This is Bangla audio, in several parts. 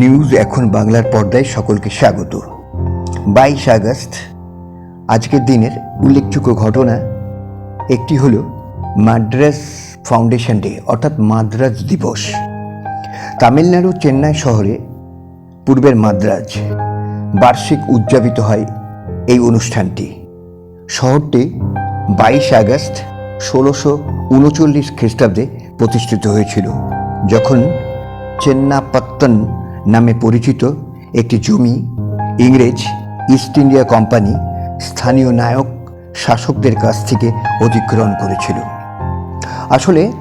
নিউজ এখন বাংলার পর্দায় সকলকে স্বাগত। বাইশ আগস্ট, আজকের দিনের উল্লেখযোগ্য ঘটনা একটি হলো মাদ্রাস ফাউন্ডেশন ডে, অর্থাৎ মাদ্রাজ দিবস। তামিলনাড়ু চেন্নাই শহরে পূর্বের মাদ্রাজ বার্ষিক উদযাপিত হয় এই অনুষ্ঠানটি। শহরটি বাইশ আগস্ট, ষোলোশো উনচল্লিশ খ্রিস্টাব্দে প্রতিষ্ঠিত হয়েছিল, যখন চেন্নাপত্তন নামে পরিচিত একটি জমি ইংরেজ ইস্ট ইন্ডিয়া কোম্পানি স্থানীয় নায়ক শাসকদের কাছ থেকে অধিগ্রহণ করেছিল। আসলে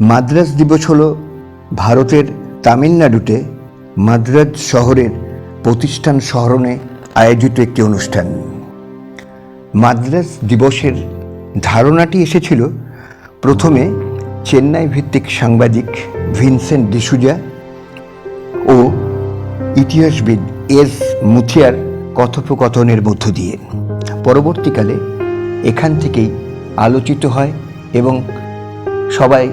মাদ্রাজ দিবস হল ভারতের তামিলনাড়ুতে মাদ্রাজ শহরের প্রতিষ্ঠান স্মরণে আয়োজিত একটি অনুষ্ঠান। মাদ্রাজ দিবসের ধারণাটি এসেছিল, প্রথমে চেন্নাই ভিত্তিক সাংবাদিক ভিনসেন্ট ডিসুজা ও ইতিহাসবিদ এস মুথিয়ার কথোপকথনের মধ্য দিয়ে। পরবর্তীকালে এখান থেকেই আলোচিত হয় এবং সবাই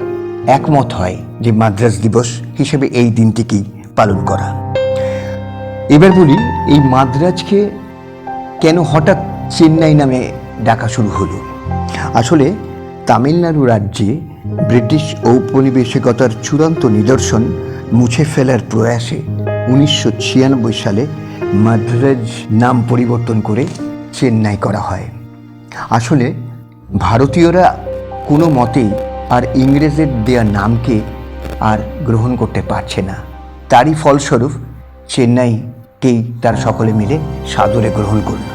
একমত হয় যে মাদ্রাজ দিবস হিসেবে এই দিনটিকেই পালন করা। এবার বলি, এই মাদ্রাজকে কেন হঠাৎ চেন্নাই নামে ডাকা শুরু হলো? আসলে তামিলনাড়ু রাজ্যে ব্রিটিশ ঔপনিবেশিকতার চূড়ান্ত নিদর্শন মুছে ফেলার প্রয়াসে উনিশশো ছিয়ানব্বই সালে মাদ্রাজ নাম পরিবর্তন করে চেন্নাই করা হয়। আসলে ভারতীয়রা কোনো মতেই আর ইংরেজের দেয়া নামকে আর গ্রহণ করতে পারছে না। তারই ফলস্বরূপ চেন্নাইকেই তার সকলে মিলে সাদরে গ্রহণ করল।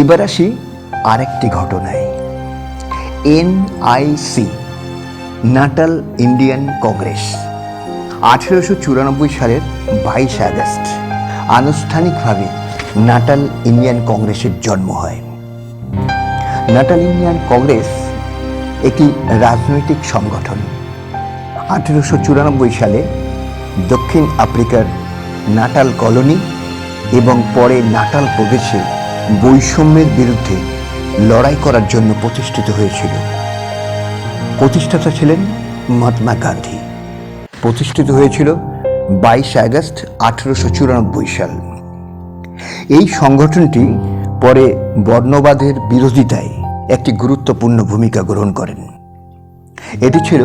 এবার আসি আরেকটি ঘটনায়। NIC, Natal Indian Congress. আঠেরোশো চুরানব্বই সালের বাইশ আগস্ট, আনুষ্ঠানিকভাবে নাটাল ইন্ডিয়ান কংগ্রেসের জন্ম হয়। নাটাল ইন্ডিয়ান কংগ্রেস একটি রাজনৈতিক সংগঠন। আঠেরোশো চুরানব্বই সালে দক্ষিণ আফ্রিকার নাটাল কলোনি এবং পরে নাটাল প্রদেশে বৈষম্যের বিরুদ্ধে লড়াই করার জন্য প্রতিষ্ঠিত হয়েছিল। প্রতিষ্ঠাতা ছিলেন মহাত্মা গান্ধী। প্রতিষ্ঠিত হয়েছিল বাইশ আগস্ট আঠেরোশো চুরানব্বই সাল। এই সংগঠনটি পরে বর্ণবাদের বিরোধিতায় একটি গুরুত্বপূর্ণ ভূমিকা গ্রহণ করেন। এটি ছিল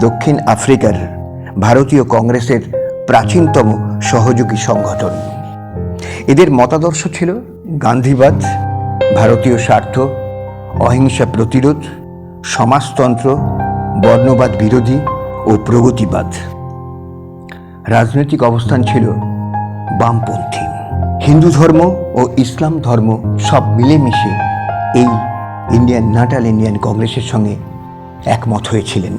দক্ষিণ আফ্রিকার ভারতীয় কংগ্রেসের প্রাচীনতম সহযোগী সংগঠন। এদের মতাদর্শ ছিল গান্ধীবাদ, ভারতীয় স্বার্থ, অহিংসা প্রতিরোধ, সমাজতন্ত্র, বর্ণবাদ বিরোধী ও প্রগতিবাদ। রাজনৈতিক অবস্থান ছিল বামপন্থী। হিন্দু ধর্ম ও ইসলাম ধর্ম সব মিলেমিশে এই ইন্ডিয়ান, নাটাল ইন্ডিয়ান কংগ্রেসের সঙ্গে একমত হয়েছিলেন।